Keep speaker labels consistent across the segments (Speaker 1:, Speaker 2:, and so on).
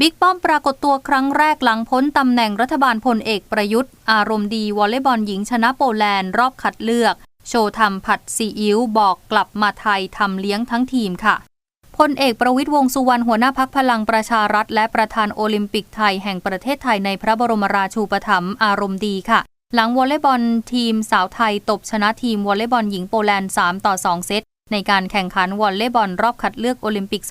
Speaker 1: บิ๊กป้อมปรากฏตัวครั้งแรกหลังพ้นตำแหน่งรัฐบาลพลเอกประยุทธ์ อารมณ์ดีวอลเลย์บอลหญิงชนะโปแลนด์รอบคัดเลือก โชว์ทำผัดซีอิ๊วบอกกลับมาไทยทำเลี้ยงทั้งทีมค่ะพลเอกประวิทย์วงสุวรรณหัวหน้าพักพลังประชารัฐ และประธานโอลิมปิกไทยแห่งประเทศไทยในพระบรมราชูปถัมภ์อารมณ์ดีค่ะ หลังวอลเลย์บอลทีมสาวไทยตบชนะทีมวอลเลย์บอลหญิงโปแลนด์ 3 ต่อ 2 เซตในการแข่งขันวอลเลย์บอลรอบคัดเลือกโอลิมปิก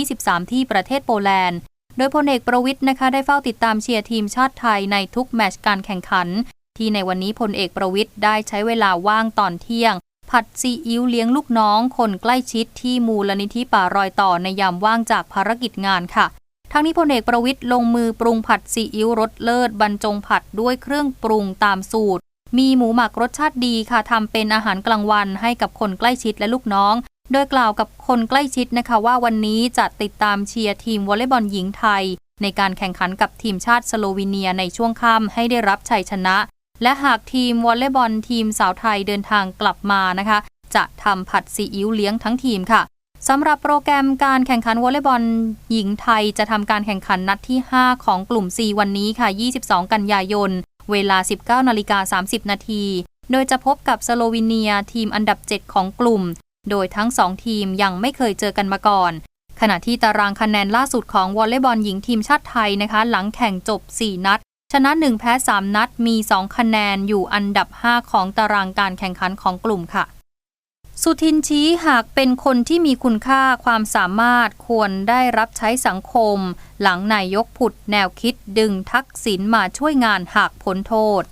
Speaker 1: 2023 ที่ประเทศโปแลนด์ โดยพลเอกประวิทย์นะคะได้เฝ้าติดตามเชียร์ทีมชาติไทยในทุกแมตช์การแข่งขัน ที่ในวันนี้พลเอกประวิทย์ได้ใช้เวลาว่างตอนเที่ยง ผัดซีอิ๊วเลี้ยงลูกน้อง คนใกล้ชิดที่มูลนิธิป่ารอยต่อในยามว่างจากภารกิจงานค่ะทั้งนี้พลเอกประวิทย์ลงมือปรุงผัดซีอิ๊วรสเลิศบรรจงผัดด้วยเครื่องปรุงตามสูตร มีหมูหมักรสชาติดีค่ะทำเป็นอาหารกลางวันให้กับคนใกล้ชิดและลูกน้อง โดยกล่าวกับคนใกล้ชิดนะคะว่าวันนี้จะติดตามเชียร์ทีมวอลเลย์บอลหญิงไทย ในการแข่งขันกับทีมชาติสโลวีเนียในช่วงค่ำให้ได้รับชัยชนะ และหากทีมวอลเลย์บอลทีมสาวไทยเดินทางกลับมานะคะ จะทำผัดซีอิ๊วเลี้ยงทั้งทีมค่ะสำหรับโปรแกรมการแข่งขันวอลเลย์บอลหญิงไทยจะทำการแข่งขันนัดที่ 5 ของกลุ่ม C วันนี้ค่ะ 22 กันยายน เวลา 19นาฬิกา30 นาที โดยจะพบกับสโลวีเนียทีมอันดับ 7 ของกลุ่ม โดยทั้งสองทีมยังไม่เคยเจอกันมาก่อน ขณะที่ตารางคะแนนล่าสุดของวอลเลย์บอลหญิงทีมชาติไทยนะคะ หลังแข่งจบ 4 นัด ชนะ 1 แพ้ 3 นัด มี 2 คะแนนอยู่อันดับ 5 ของตารางการแข่งขันของกลุ่มค่ะสุทินชี้หากเป็นคนที่มีคุณค่าความสามารถควรได้รับใช้สังคม หลังนายกผุดแนวคิดดึงทักษิณมาช่วยงานหากพ้นโทษ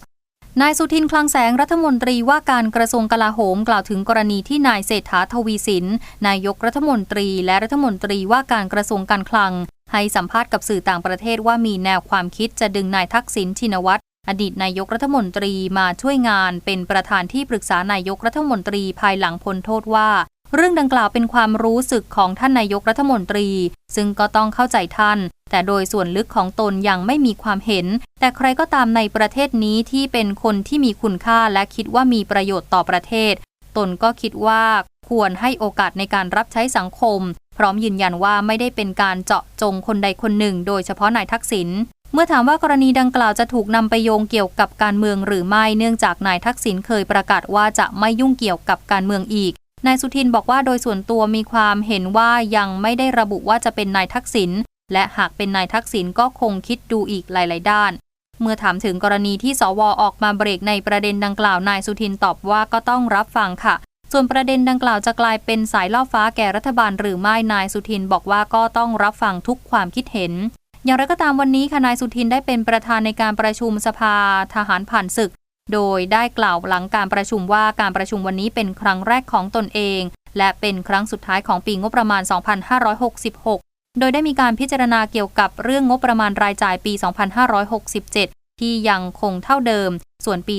Speaker 1: นายสุทินคลังแสงรัฐมนตรีว่าการกระทรวงกลาโหมกล่าวถึงกรณีที่นายเศรษฐาทวีสิน นายกรัฐมนตรีและรัฐมนตรีว่าการกระทรวงการคลัง ให้สัมภาษณ์กับสื่อต่างประเทศว่ามีแนวความคิดจะดึงนายทักษิณชินวัตรอดีตนายกรัฐมนตรีมาช่วยงาน เป็นประธานที่ปรึกษานายกรัฐมนตรีภายหลังพ้นโทษว่า เรื่องดังกล่าวเป็นความรู้สึกของท่านนายกรัฐมนตรี ซึ่งก็ต้องเข้าใจท่าน แต่โดยส่วนลึกของตนยังไม่มีความเห็น แต่ใครก็ตามในประเทศนี้ที่เป็นคนที่มีคุณค่าและคิดว่ามีประโยชน์ต่อประเทศ ตนก็คิดว่าควรให้โอกาสในการรับใช้สังคม พร้อมยืนยันว่าไม่ได้เป็นการเจาะจงคนใดคนหนึ่ง โดยเฉพาะนายทักษิณเมื่อถามว่ากรณีดังกล่าวจะถูกนำไปโยงเกี่ยวกับการเมืองหรือไม่เนื่องจากนายทักษิณเคยประกาศว่าจะไม่ยุ่งเกี่ยวกับการเมืองอีกนายสุทินบอกว่าโดยส่วนตัวมีความเห็นว่ายังไม่ได้ระบุว่าจะเป็นนายทักษิณ และหากเป็นนายทักษิณก็คงคิดดูอีกหลาย ๆ ด้าน เมื่อถามถึงกรณีที่สวออกมาเบรกในประเด็นดังกล่าวนายสุทินตอบว่าก็ต้องรับฟังค่ะ ส่วนประเด็นดังกล่าวจะกลายเป็นสายล่อฟ้าแก่รัฐบาลหรือไม่นายสุทินบอกว่าก็ต้องรับฟังทุกความคิดเห็น อย่างไรก็ตามวันนี้ค่ะนายสุทินได้เป็นประธานในการประชุมสภาทหารผ่านศึก โดยได้กล่าวหลังการประชุมว่าการประชุมวันนี้เป็นครั้งแรกของตนเอง และเป็นครั้งสุดท้ายของปีงบประมาณ 2566 โดยได้มีการพิจารณาเกี่ยวกับเรื่องงบประมาณรายจ่ายปี 2567 ที่ยังคงเท่าเดิม ส่วนปี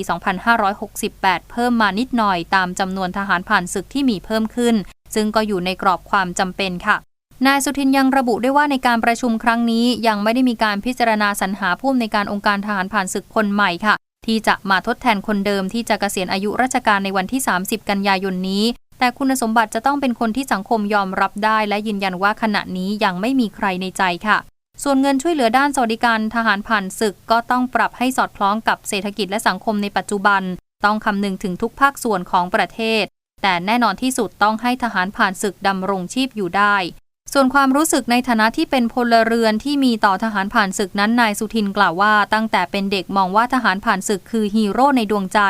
Speaker 1: 2568 เพิ่มมานิดหน่อยตามจำนวนทหารผ่านศึกที่มีเพิ่มขึ้น ซึ่งก็อยู่ในกรอบความจำเป็นค่ะนายสุทินยังระบุด้วยว่าในการประชุมครั้งนี้ยังไม่ได้มีการพิจารณาสรรหาผู้อำนวยการองค์การทหารผ่านศึกคนใหม่ค่ะ ที่จะมาทดแทนคนเดิมที่จะเกษียณอายุราชการในวันที่ 30 กันยายนนี้ แต่คุณสมบัติจะต้องเป็นคนที่สังคมยอมรับได้ และยืนยันว่าขณะนี้ยังไม่มีใครในใจค่ะ ส่วนเงินช่วยเหลือด้านสวัสดิการทหารผ่านศึกก็ต้องปรับให้สอดคล้องกับเศรษฐกิจและสังคมในปัจจุบัน ต้องคำนึงถึงทุกภาคส่วนของประเทศ แต่แน่นอนที่สุดต้องให้ทหารผ่านศึกดำรงชีพอยู่ได้ส่วนความรู้สึกในฐานะที่เป็นพลเรือนที่มีต่อทหารผ่านศึกนั้นนายสุทินกล่าวว่า ตั้งแต่เป็นเด็กมองว่าทหารผ่านศึกคือฮีโร่ในดวงใจ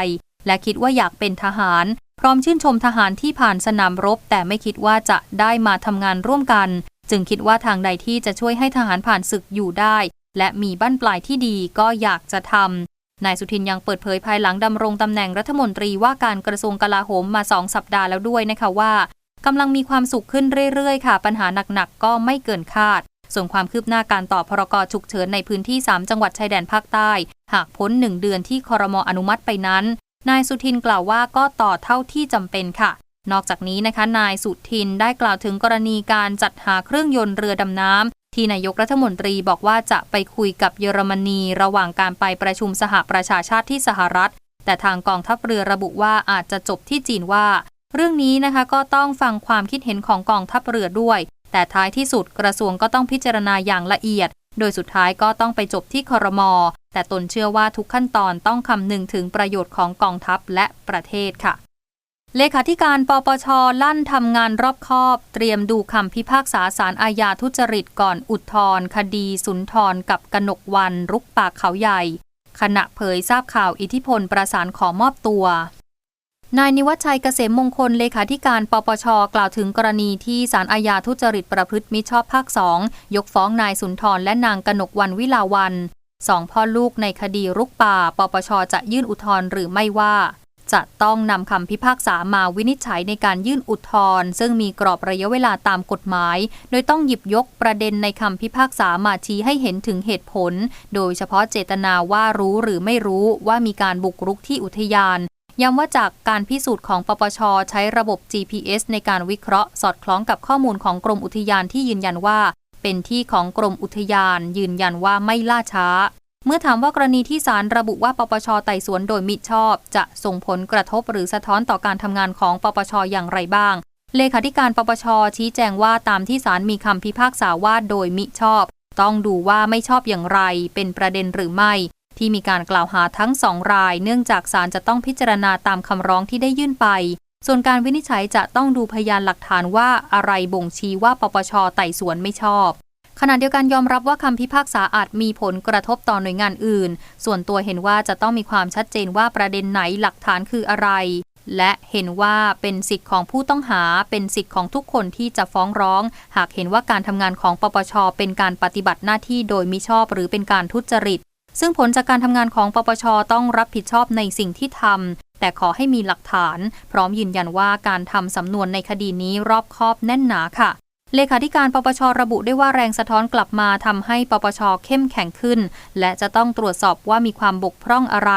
Speaker 1: และคิดว่าอยากเป็นทหาร พร้อมชื่นชมทหารที่ผ่านสนามรบ แต่ไม่คิดว่าจะได้มาทำงานร่วมกัน จึงคิดว่าทางใดที่จะช่วยให้ทหารผ่านศึกอยู่ได้ และมีบั้นปลายที่ดีก็อยากจะทำนายสุทินยังเปิดเผยภายหลังดำรงตำแหน่งรัฐมนตรีว่าการกระทรวงกลาโหมมาสองสัปดาห์แล้วด้วยนะคะว่ากำลังมีความสุขขึ้นเรื่อยๆ ค่ะ ปัญหาหนักๆ ก็ไม่เกินคาด ส่วนความคืบหน้าการต่อพรกฉุกเฉินในพื้นที่ 3 จังหวัดชายแดนภาคใต้ หากพ้น 1 เดือนที่คอรมออนุมัติไปนั้น นายสุทินกล่าวว่าก็ต่อเท่าที่จำเป็นค่ะ นอกจากนี้นะคะ นายสุทินได้กล่าวถึงกรณีการจัดหาเครื่องยนต์เรือดำน้ำที่นายกรัฐมนตรีบอกว่าจะไปคุยกับเยอรมนีระหว่างการไปประชุมสหประชาชาติที่สหรัฐ แต่ทางกองทัพเรือระบุว่าอาจจะจบที่จีนว่า เรื่องนี้นะคะก็ต้องฟังความคิดเห็นของกองทัพเรือด้วย แต่ท้ายที่สุดกระทรวงก็ต้องพิจารณาอย่างละเอียด โดยสุดท้ายก็ต้องไปจบที่คอรมอแต่ตนเชื่อว่าทุกขั้นตอนต้องคำนึงถึงประโยชน์ของกองทัพและประเทศค่ะ เลขาธิการปปช ลั่นทำงานรอบคอบ เตรียมดูคำพิพากษาสารอาญาทุจริตก่อนอุทธรคดี สุนทรกับกนกวันรุกปากเขาใหญ่ ขณะเผยทราบข่าวอิทธิพลประสานขอมอบตัว นายนิวัฒชัยเกษมมงคลเลขาธิการปปช กล่าวถึงกรณีที่สารอาญาทุจริตประพฤติมิชอบภาคสองยกฟ้องนายสุนทรและนางกนกวันวิลาวันสองพ่อลูกในคดีรุกป่า ปปช จะยื่นอุทธรณ์หรือไม่ว่า จะต้องนำคำพิพากษามาวินิจฉัยในการยื่นอุทธรณ์ซึ่งมีกรอบระยะเวลาตามกฎหมาย โดยต้องหยิบยกประเด็นในคำพิพากษามาชี้ให้เห็นถึงเหตุผล โดยเฉพาะเจตนาว่ารู้หรือไม่รู้ว่ามีการบุกรุกที่อุทยาน ย้ำว่าจากการพิสูจน์ของปปช ใช้ระบบ GPS ในการวิเคราะห์ สอดคล้องกับข้อมูลของกรมอุทยานที่ยืนยันว่า เป็นที่ของกรมอุทยาน ยืนยันว่าไม่ล่าช้า เมื่อถามว่ากรณีที่ศาลระบุว่าปปชไต่สวนโดยมิชอบ จะส่งผลกระทบหรือสะท้อนต่อการทำงานของปปชอย่างไรบ้าง เลขาธิการปปช ชี้แจงว่าตามที่ศาลมีคำพิพากษาว่าโดยมิชอบ ต้องดูว่าไม่ชอบอย่างไร เป็นประเด็นหรือไม่ ที่มีการกล่าวหาทั้งสองราย เนื่องจากศาลจะต้องพิจารณาตามคำร้องที่ได้ยื่นไป ส่วนการวินิจฉัยจะต้องดูพยานหลักฐานว่าอะไรบ่งชี้ว่าปปชไต่สวนไม่ชอบขณะเดียวกันยอมรับว่าคำพิพากษาอาจมีผลกระทบต่อหน่วยงานอื่น ส่วนตัวเห็นว่าจะต้องมีความชัดเจนว่าประเด็นไหนหลักฐานคืออะไร และเห็นว่าเป็นสิทธิ์ของผู้ต้องหา เป็นสิทธิ์ของทุกคนที่จะฟ้องร้อง หากเห็นว่าการทำงานของปปชเป็นการปฏิบัติหน้าที่โดยมิชอบหรือเป็นการทุจริต ซึ่งผลจากการทำงานของปปชต้องรับผิดชอบในสิ่งที่ทำแต่ขอให้มีหลักฐาน พร้อมยืนยันว่าการทำสำนวนในคดีนี้รอบคอบแน่นหนาค่ะเลขาธิการปปชระบุได้ว่าแรงสะท้อนกลับมาทำให้ปปชเข้มแข็งขึ้น และจะต้องตรวจสอบว่ามีความบกพร่องอะไร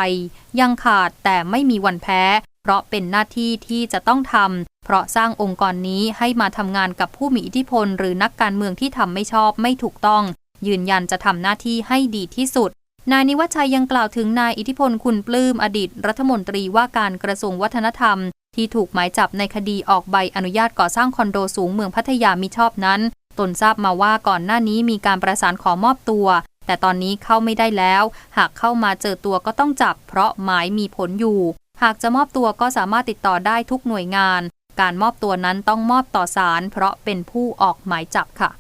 Speaker 1: ยังขาดแต่ไม่มีวันแพ้ เพราะเป็นหน้าที่ที่จะต้องทำเพราะสร้างองค์กรนี้ให้มาทำงานกับผู้มีอิทธิพล หรือนักการเมืองที่ทำไม่ชอบไม่ถูกต้อง ยืนยันจะทำหน้าที่ให้ดีที่สุด นายนิวัฒชัยยังกล่าวถึงนายอิทธิพลคุณปลื้มอดีต รัฐมนตรีว่าการกระทรวงวัฒนธรรม ที่ถูกหมายจับในคดีออกใบอนุญาตก่อสร้างคอนโดสูงเมืองพัทยามิชอบนั้น ตนทราบมาว่าก่อนหน้านี้มีการประสานขอมอบตัว แต่ตอนนี้เข้าไม่ได้แล้ว หากเข้ามาเจอตัวก็ต้องจับ เพราะหมายมีผลอยู่ หากจะมอบตัวก็สามารถติดต่อได้ทุกหน่วยงาน การมอบตัวนั้นต้องมอบต่อศาลเพราะเป็นผู้ออกหมายจับค่ะ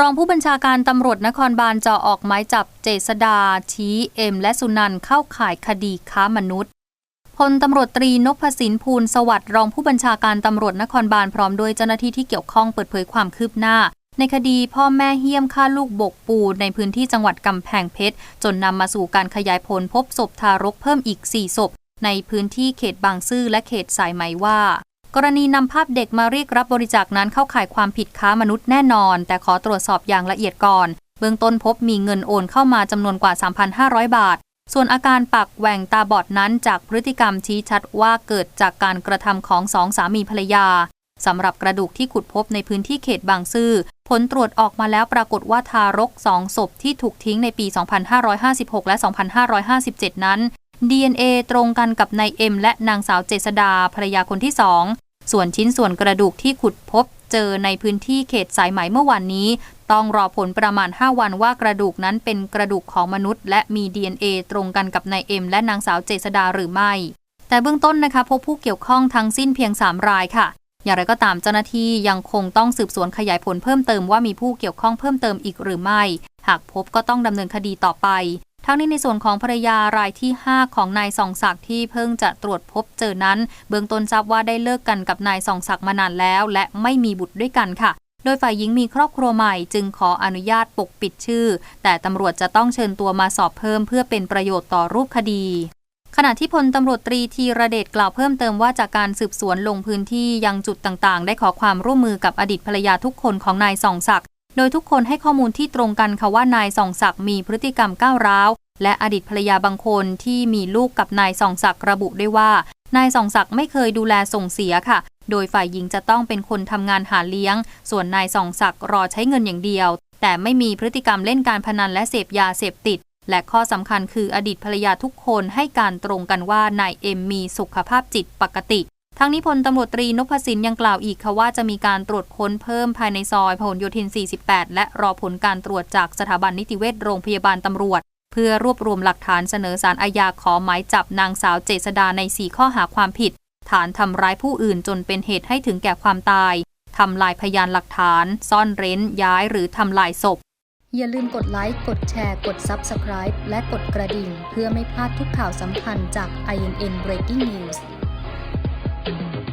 Speaker 1: รองผู้บัญชาการตำรวจนครบาลจะออกหมายจับเจษดา ชี้เอ็ม และสุนันเข้าข่ายคดีค้ามนุษย์พลตำรวจตรีนพสินภูลสวัสดิ์รองผู้บัญชาการตำรวจนครบาลพร้อมด้วยเจ้าหน้าที่ที่เกี่ยวข้องเปิดเผยความคืบหน้า ในคดีพ่อแม่เฮี้ยมฆ่าลูกบกปู ในพื้นที่จังหวัดกำแพงเพชร จนนำมาสู่การขยายผลพบศพทารกเพิ่มอีก 4 ศพ ในพื้นที่เขตบางซื่อและเขตสายไหมว่า กรณีนำภาพเด็กมาเรียกรับบริจาคนั้นเข้าข่ายความผิดค้ามนุษย์แน่นอน แต่ขอตรวจสอบอย่างละเอียดก่อน เบื้องต้นพบมีเงินโอนเข้ามาจำนวนกว่า 3,500 บาท ส่วนอาการปากแหว่งตาบอดนั้นจากพฤติกรรมชี้ชัดว่าเกิดจากการกระทำของสองสามีภรรยาสำหรับกระดูกที่ขุดพบในพื้นที่เขตบางซื่อ ผลตรวจออกมาแล้วปรากฏว่าทารกสองศพที่ถูกทิ้งในปี 2556 และ 2557 นั้น DNA ตรงกันกับนายเอ็มและนางสาวเจษดาภรรยาคนที่สอง ส่วนชิ้นส่วนกระดูกที่ขุดพบเจอในพื้นที่เขตสายไหมเมื่อวานนี้ ต้องรอผลประมาณ 5 วันว่ากระดูกนั้นเป็นกระดูกของมนุษย์ และมี DNA ตรงกันกับนายเอ็มและนางสาวเจษดาหรือไม่ แต่เบื้องต้นนะคะพบผู้เกี่ยวข้องทั้งสิ้นเพียง 3 รายค่ะ อย่างไรก็ตามเจ้าหน้าที่ยังคงต้องสืบสวนขยายผลเพิ่มเติมว่ามีผู้เกี่ยวข้องเพิ่มเติมอีกหรือไม่ หากพบก็ต้องดำเนินคดีต่อไป ทั้งนี้ในส่วนของภรรยารายที่ 5 ของนายส่องศักดิ์ที่เพิ่งจะตรวจพบเจอนั้น เบื้องต้นทราบว่าได้เลิกกันกับนายส่องศักดิ์มานานแล้ว และไม่มีบุตรด้วยกันค่ะ โดยฝ่ายหญิงมีครอบครัวใหม่จึงขออนุญาตปกปิดชื่อ แต่ตำรวจจะต้องเชิญตัวมาสอบเพิ่มเพื่อเป็นประโยชน์ต่อรูปคดีขณะที่พลตำรวจตรีธีระเดชกล่าวเพิ่มเติมว่าจากการสืบสวนลงพื้นที่ยังจุดต่างๆ ได้ขอความร่วมมือกับอดีตภรรยาทุกคนของนายส่องศักดิ์ โดยทุกคนให้ข้อมูลที่ตรงกันค่ะว่านายส่องศักดิ์มีพฤติกรรมก้าวร้าว และอดีตภรรยาบางคนที่มีลูกกับนายส่องศักดิ์ระบุได้ว่า นายส่องศักดิ์ไม่เคยดูแลส่งเสียค่ะ โดยฝ่ายหญิงจะต้องเป็นคนทำงานหาเลี้ยง ส่วนนายส่องศักดิ์รอใช้เงินอย่างเดียว แต่ไม่มีพฤติกรรมเล่นการพนันและเสพยาเสพติด และข้อสำคัญคืออดีตภรรยาทุกคนให้การตรงกันว่านายเอ็มมีสุขภาพจิตปกติ ทั้งนี้พลตำรวจตรีนพสินยังกล่าวอีกค่ะว่าจะมีการตรวจค้นเพิ่มภายในซอยพหลโยธิน 48 และรอผลการตรวจจากสถาบันนิติเวชโรงพยาบาลตำรวจ เพื่อรวบรวมหลักฐานเสนอสารอาญาขอหมายจับนางสาวเจษดาใน 4 ข้อหาความผิด ฐานทำร้ายผู้อื่นจนเป็นเหตุให้ถึงแก่ความตายทำลายพยานหลักฐาน ซ่อนเร้น ย้ายหรือทำลายศพ
Speaker 2: อย่าลืมกดไลค์ กดแชร์ กด Subscribe และกดกระดิ่ง เพื่อไม่พลาดทุกข่าวสำคัญจาก INN Breaking News you